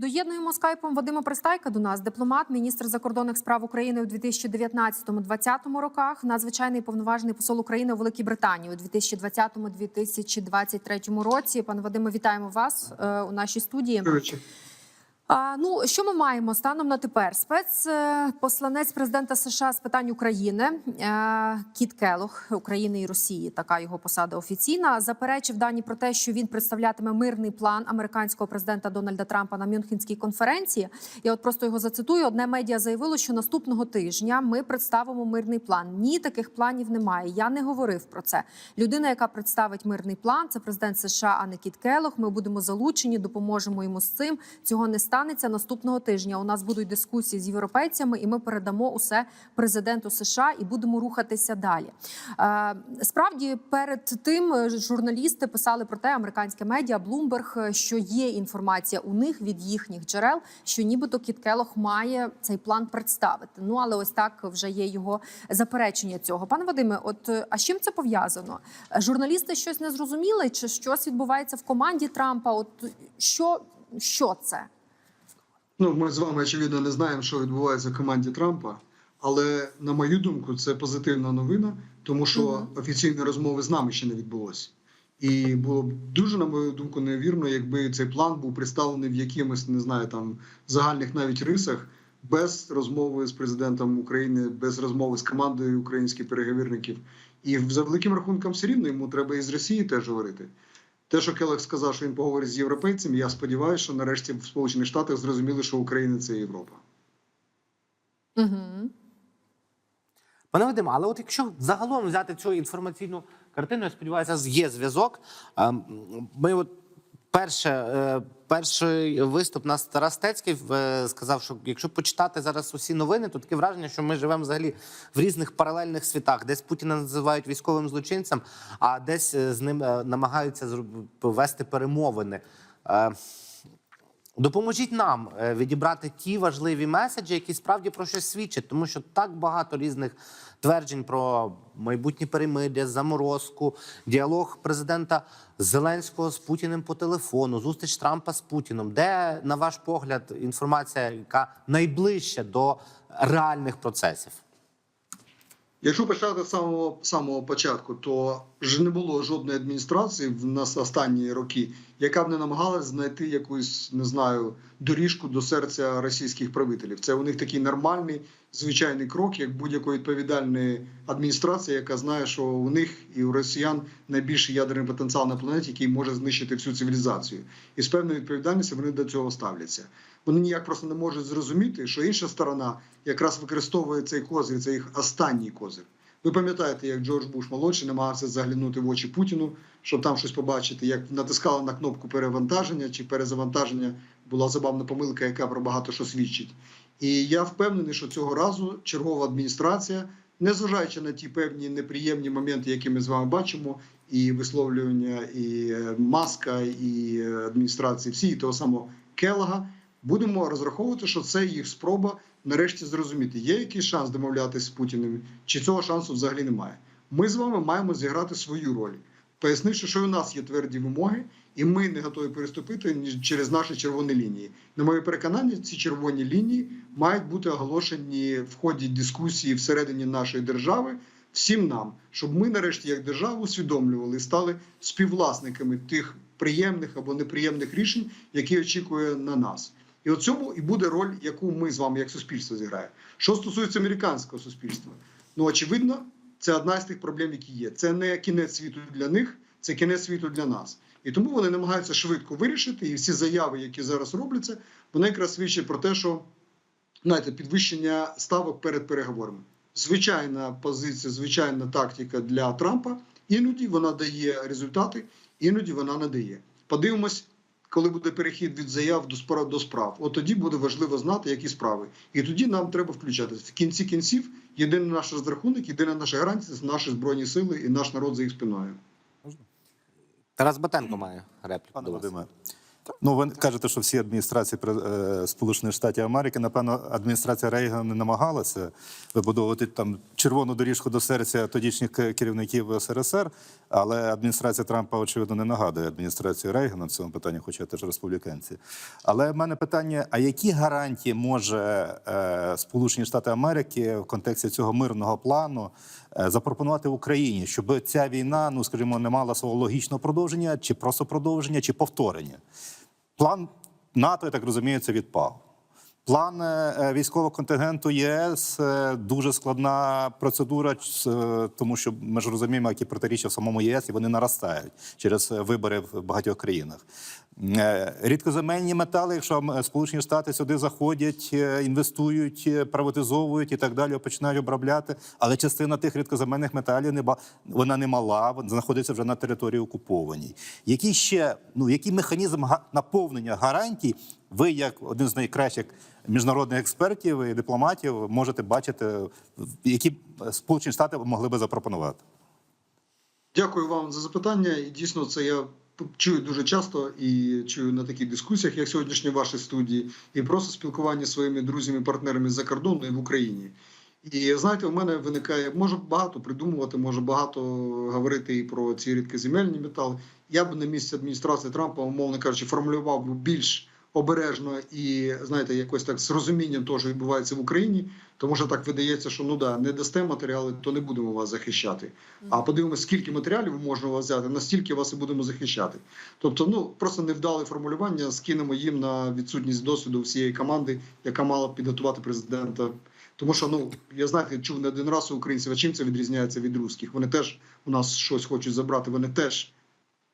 Доєднуємо скайпом Вадима Пристайка до нас, дипломат, міністр закордонних справ України у 2019-2020 роках, надзвичайний повноважений посол України у Великій Британії у 2020-2023 році. Пане Вадиме, вітаємо вас е, у нашій студії. Ну що ми маємо станом на тепер? Спецпосланець президента США з питань України е, Кіт Келох України і Росії. Така його посада офіційна. Заперечив дані про те, що він представлятиме мирний план американського президента Дональда Трампа на Мюнхенській конференції. Я от просто його зацитую. Одне медіа заявило, що наступного тижня ми представимо мирний план. Ні, таких планів немає. Я не говорив про це. Людина, яка представить мирний план, це президент США, а не Кіт Келох. Ми будемо залучені, допоможемо йому з цим. Цього не станеться наступного тижня. У нас будуть дискусії з європейцями, і ми передамо усе президенту США і будемо рухатися далі. Е, Справді, перед тим е, журналісти писали про те, американське медіа Bloomberg, е, що є інформація у них від їхніх джерел, що нібито Кіт Келох має цей план представити. Ну але ось так вже є його заперечення цього. Пане Вадиме, от а з чим це пов'язано? Журналісти щось не зрозуміли, чи щось відбувається в команді Трампа? От що, що це? Ну, ми з вами очевидно не знаємо, що відбувається в команді Трампа, але на мою думку, це позитивна новина, тому що Мгм. офіційної розмови з нами ще не відбулося. І було б дуже, на мою думку, невірно, якби цей план був представлений в якимось, не знаю, там загальних навіть рисах, без розмови з президентом України, без розмови з командою українських переговірників. І за великим рахунком, все рівно йому треба і з Росії теж говорити. Те, що Келех сказав, що він поговорить з європейцями, я сподіваюся, що нарешті в Сполучених Штатах зрозуміли, що Україна це Європа. Угу. Пане Вадиме, але от якщо загалом взяти цю інформаційну картину, я сподіваюся, є зв'язок. Ем, Ми от перше, е, перший виступ нас Тарас Стецький е, сказав, що якщо почитати зараз усі новини, то таке враження, що ми живемо взагалі в різних паралельних світах, десь Путіна називають військовим злочинцем, а десь е, з ним намагаються вести перемовини. Допоможіть нам е, відібрати ті важливі меседжі, які справді про щось свідчать, тому що так багато різних тверджень про майбутнє перемир'я, заморозку, діалог президента Зеленського з Путіним по телефону, зустріч Трампа з Путіном. Де, на ваш погляд, інформація, яка найближча до реальних процесів? Якщо почати з самого самого початку, то ж не було жодної адміністрації в нас останні роки, яка б не намагалась знайти якусь не знаю доріжку до серця російських правителів. Це у них такий нормальний звичайний крок, як будь-якої відповідальної адміністрації, яка знає, що у них і у росіян найбільший ядерний потенціал на планеті, який може знищити всю цивілізацію, і з певною відповідальністю вони до цього ставляться. Вони ніяк просто не можуть зрозуміти, що інша сторона якраз використовує цей козир, це їх останній козир. Ви пам'ятаєте, як Джордж Буш молодший намагався заглянути в очі Путіну, щоб там щось побачити, як натискали на кнопку перевантаження чи перезавантаження, була забавна помилка, яка про багато що свідчить. І я впевнений, що цього разу чергова адміністрація, незважаючи на ті певні неприємні моменти, які ми з вами бачимо, і висловлювання, і е, маска, і е, адміністрації, всі і того самого Келага, будемо розраховувати, що це їх спроба нарешті зрозуміти, є якийсь шанс домовлятися з Путіним, чи цього шансу взагалі немає. Ми з вами маємо зіграти свою роль, пояснивши, що у нас є тверді вимоги, і ми не готові переступити через наші червоні лінії. На моє переконання, ці червоні лінії мають бути оголошені в ході дискусії всередині нашої держави. Всім нам, щоб ми нарешті, як держава, усвідомлювали стали співвласниками тих приємних або неприємних рішень, які очікує на нас. І от цьому і буде роль, яку ми з вами, як суспільство, зіграємо. Що стосується американського суспільства, ну очевидно, це одна з тих проблем, які є. Це не кінець світу для них, це кінець світу для нас. І тому вони намагаються швидко вирішити. І всі заяви, які зараз робляться, вони якраз свідчать про те, що знаєте, підвищення ставок перед переговорами. Звичайна позиція, звичайна тактика для Трампа. Іноді вона дає результати, іноді вона не дає. Подивимось, коли буде перехід від заяв до справ до справ. От тоді буде важливо знати, які справи. І тоді нам треба включатися. В кінці кінців єдиний наш розрахунок, єдина наша гарантія це наші збройні сили і наш народ за їх спиною. Тарас Батенко має репліку. Пане до вас. Вадиме, Ну, ви кажете, що всі адміністрації е, Сполучених Штатів Америки, напевно, адміністрація Рейгана не намагалася вибудовувати там червону доріжку до серця тодішніх керівників СРСР, але адміністрація Трампа, очевидно, не нагадує адміністрацію Рейгана в цьому питанні, хоча теж республіканці. Але в мене питання: а які гарантії може е, Сполучені Штати Америки в контексті цього мирного плану запропонувати Україні, щоб ця війна, ну скажімо, не мала свого логічного продовження, чи просто продовження, чи повторення? План НАТО, я так розумію, це відпав. План е, е, військового контингенту ЄС е, дуже складна процедура, е, тому що ми ж розуміємо, які протиріччя в самому ЄС, і вони наростають через е, вибори в багатьох країнах. Е, Рідкоземельні метали, якщо Сполучені Штати сюди заходять, е, інвестують, е, приватизовують і так далі, починають обробляти. Але частина тих рідкоземельних металів не вона не мала, вона знаходиться вже на території окупованій. Які ще ну який механізм наповнення гарантій ви, як один з найкращих міжнародних експертів і дипломатів, можете бачити, які Сполучені Штати могли би запропонувати? Дякую вам за запитання. І дійсно, це я чую дуже часто і чую на таких дискусіях, як сьогоднішні ваші студії, і просто спілкування зі своїми друзями, партнерами з-за кордону і в Україні. І знаєте, у мене виникає, може багато придумувати, може багато говорити і про ці рідкоземельні метали. Я б на місці адміністрації Трампа, умовно кажучи, формулював більш обережно і знаєте, якось так з розумінням того, що відбувається в Україні, тому що так видається, що ну да, не дасте матеріали, то не будемо вас захищати. А подивимося, скільки матеріалів можна у вас взяти, настільки вас і будемо захищати. Тобто, ну просто невдале формулювання скинемо їм на відсутність досвіду всієї команди, яка мала б підготувати президента. Тому що ну я знаєте, чув не один раз у українців, а чим це відрізняється від русських. Вони теж у нас щось хочуть забрати. Вони теж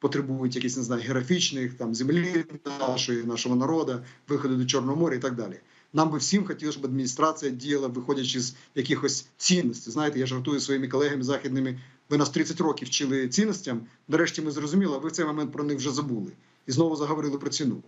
потребують якісь не знаю, географічних там землі нашої, нашого народу, виходу до Чорного моря і так далі. Нам би всім хотілося, щоб адміністрація діяла, виходячи з якихось цінностей. Знаєте, я жартую своїми колегами західними. Ви нас 30 років вчили цінностям. Нарешті ми зрозуміли, а ви в цей момент про них вже забули і знову заговорили про ціну.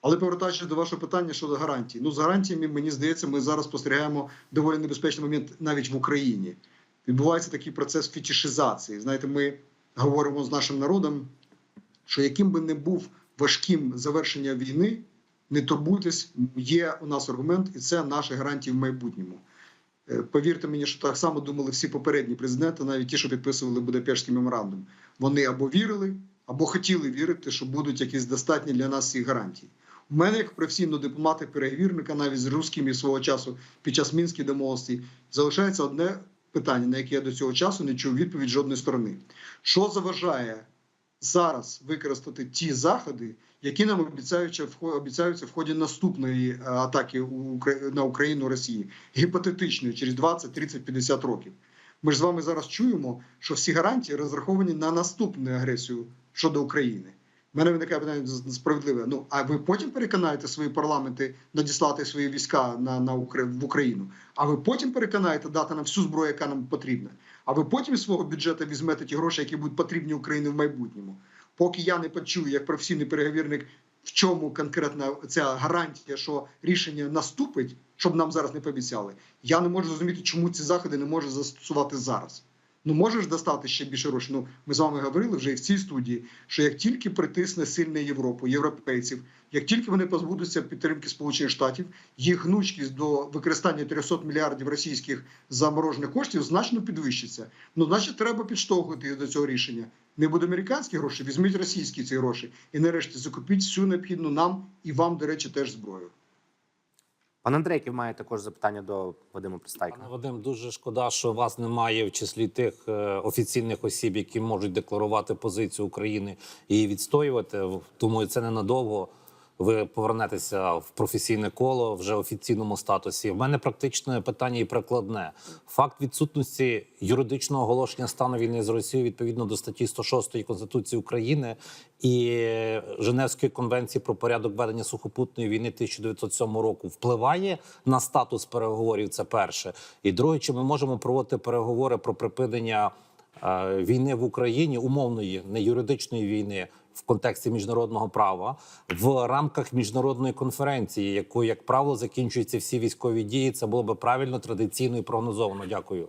Але повертаючись до вашого питання щодо гарантій, ну з гарантіями, мені здається, ми зараз спостерігаємо доволі небезпечний момент навіть в Україні. Відбувається такий процес фетішизації. Знаєте, ми говоримо з нашим народом, що яким би не був важким завершення війни, не турбуйтесь, є у нас аргумент, і це наші гарантії в майбутньому. Е, Повірте мені, що так само думали всі попередні президенти, навіть ті, що підписували Будапештський меморандум. Вони або вірили, або хотіли вірити, що будуть якісь достатні для нас ці гарантії. У мене, як професійного дипломата переговірника, навіть з русскими свого часу під час мінських домовленостей, залишається одне питання, на яке я до цього часу не чув відповідь жодної сторони. Що заважає зараз використати ті заходи, які нам обіцяються обіцяються в ході наступної е, атаки на Україну Росії, гіпотетичної через 20, 30, 50 років. Ми ж з вами зараз чуємо, що всі гарантії розраховані на наступну агресію щодо України. У мене виникає питання справедливе. Ну а ви потім переконаєте свої парламенти надіслати свої війська на, на в Україну? А ви потім переконаєте дати нам всю зброю, яка нам потрібна? А ви потім з свого бюджету візьмете ті гроші, які будуть потрібні Україні в майбутньому? Поки я не почую, як професійний переговірник, в чому конкретна ця гарантія, що рішення наступить, щоб нам зараз не пообіцяли, я не можу зрозуміти, чому ці заходи не можуть застосувати зараз. Ну можеш достати ще більше грошей. Ну ми з вами говорили вже і в цій студії, що як тільки притисне сильна Європу, європейців, як тільки вони позбудуться підтримки Сполучених Штатів, їх гнучкість до використання 300 мільярдів російських заморожених коштів значно підвищиться. Ну, значить, треба підштовхувати до цього рішення. Не буде американські гроші, візьміть російські ці гроші і нарешті закупіть всю необхідну нам і вам, до речі, теж зброю. Пан Андрейків має також запитання до Вадима Пристайка. Пане Вадим, дуже шкода, що вас немає в числі тих е, офіційних осіб, які можуть декларувати позицію України і відстоювати. Тому це ненадовго. Ви повернетеся в професійне коло вже офіційному статусі. В мене практичне питання і прикладне. Факт відсутності юридичного оголошення стану війни з Росією відповідно до статті 106 Конституції України і Женевської конвенції про порядок ведення сухопутної війни 1907 року впливає на статус переговорів. Це перше. І друге, чи ми можемо проводити переговори про припинення е, війни в Україні, умовної не юридичної війни в контексті міжнародного права в рамках міжнародної конференції, якою, як правило, закінчуються всі військові дії. Це було би правильно, традиційно і прогнозовано. Дякую.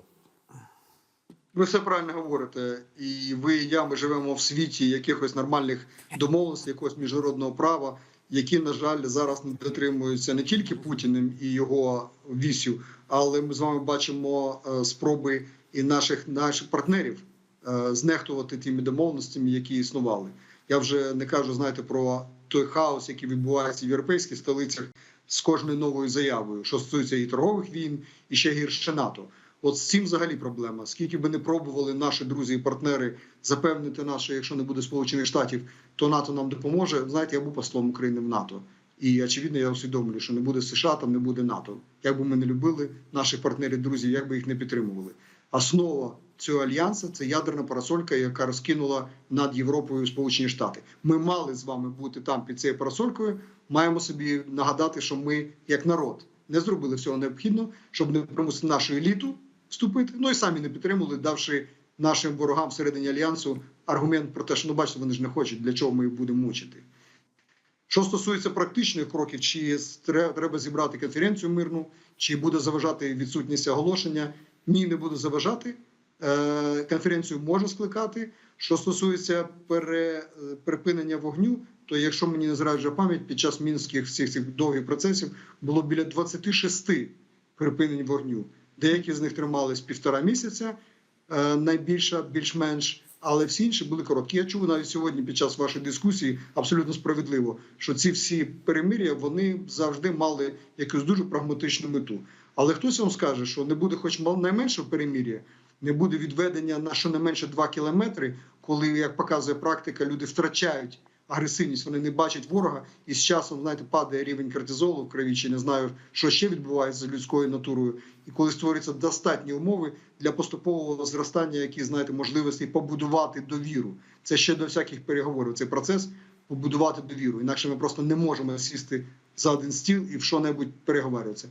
Ви все правильно говорите, і ви, і я, ми живемо в світі якихось нормальних домовленостей, якогось міжнародного права, які, на жаль, зараз не дотримуються не тільки Путіним і його вісю, але ми з вами бачимо е, спроби і наших наших партнерів е, знехтувати тими домовленостями, які існували. Я вже не кажу, знаєте, про той хаос, який відбувається в європейських столицях з кожною новою заявою, що стосується і торгових війн, і ще гірше НАТО. От з цим взагалі проблема. Скільки би не пробували наші друзі і партнери запевнити нас, що якщо не буде Сполучених Штатів, то НАТО нам допоможе. Знаєте, я був послом України в НАТО. І очевидно, я усвідомлюю, що не буде США, там не буде НАТО. Як би ми не любили наших партнерів, друзів, як би їх не підтримували. Основа цього альянсу це ядерна парасолька, яка розкинула над Європою Сполучені Штати. Ми мали з вами бути там під цією парасолькою. Маємо собі нагадати, що ми, як народ, не зробили всього необхідного, щоб не примусити нашу еліту вступити. Ну і самі не підтримували, давши нашим ворогам всередині альянсу аргумент про те, що ну бачите, вони ж не хочуть, для чого ми їх будемо мучити. Що стосується практичних кроків, чи треба зібрати конференцію мирну, чи буде заважати відсутність оголошення? Ні, не буде заважати. Е, Конференцію можна скликати. Що стосується пере, е, припинення вогню, то якщо мені не зраджує пам'ять, під час мінських всіх цих довгих процесів було біля 26 припинень вогню. Деякі з них тримались півтора місяця, е, найбільша більш-менш, але всі інші були короткі. Я чув навіть сьогодні під час вашої дискусії абсолютно справедливо, що ці всі перемир'я вони завжди мали якусь дуже прагматичну мету. Але хтось вам скаже, що не буде, хоч найменшого перемир'я, не буде відведення на щонайменше 2 кілометри, коли, як показує практика, люди втрачають агресивність, вони не бачать ворога, і з часом знаєте, падає рівень кортизолу в крові, чи не знаю, що ще відбувається з людською натурою. І коли створюються достатні умови для поступового зростання, які знаєте, можливості побудувати довіру. Це ще до всяких переговорів. Цей процес побудувати довіру. Інакше ми просто не можемо сісти за один стіл і в що-небудь переговорюватися.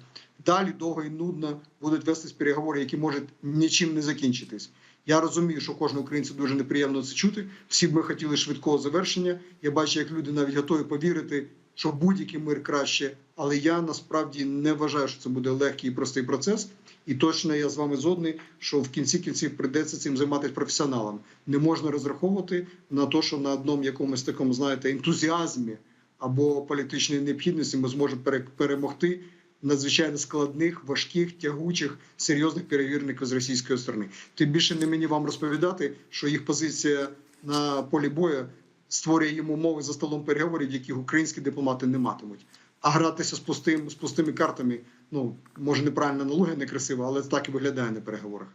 Далі довго і нудно будуть вестись переговори, які можуть нічим не закінчитись. Я розумію, що кожному українцю дуже неприємно це чути. Всі б ми хотіли швидкого завершення. Я бачу, як люди навіть готові повірити, що будь-який мир краще. Але я насправді не вважаю, що це буде легкий і простий процес. І точно я з вами згодний, що в кінці кінців прийдеться цим займатися професіоналам. Не можна розраховувати на те, що на одному якомусь такому, знаєте, ентузіазмі або політичній необхідності ми зможемо перемогти надзвичайно складних, важких, тягучих, серйозних перевірників з російської сторони. Тим більше не мені вам розповідати, що їх позиція на полі бою створює їм умови за столом переговорів, яких українські дипломати не матимуть. А гратися з пустим з пустими картами, ну може неправильна аналогія, некрасива, але так і виглядає на переговорах.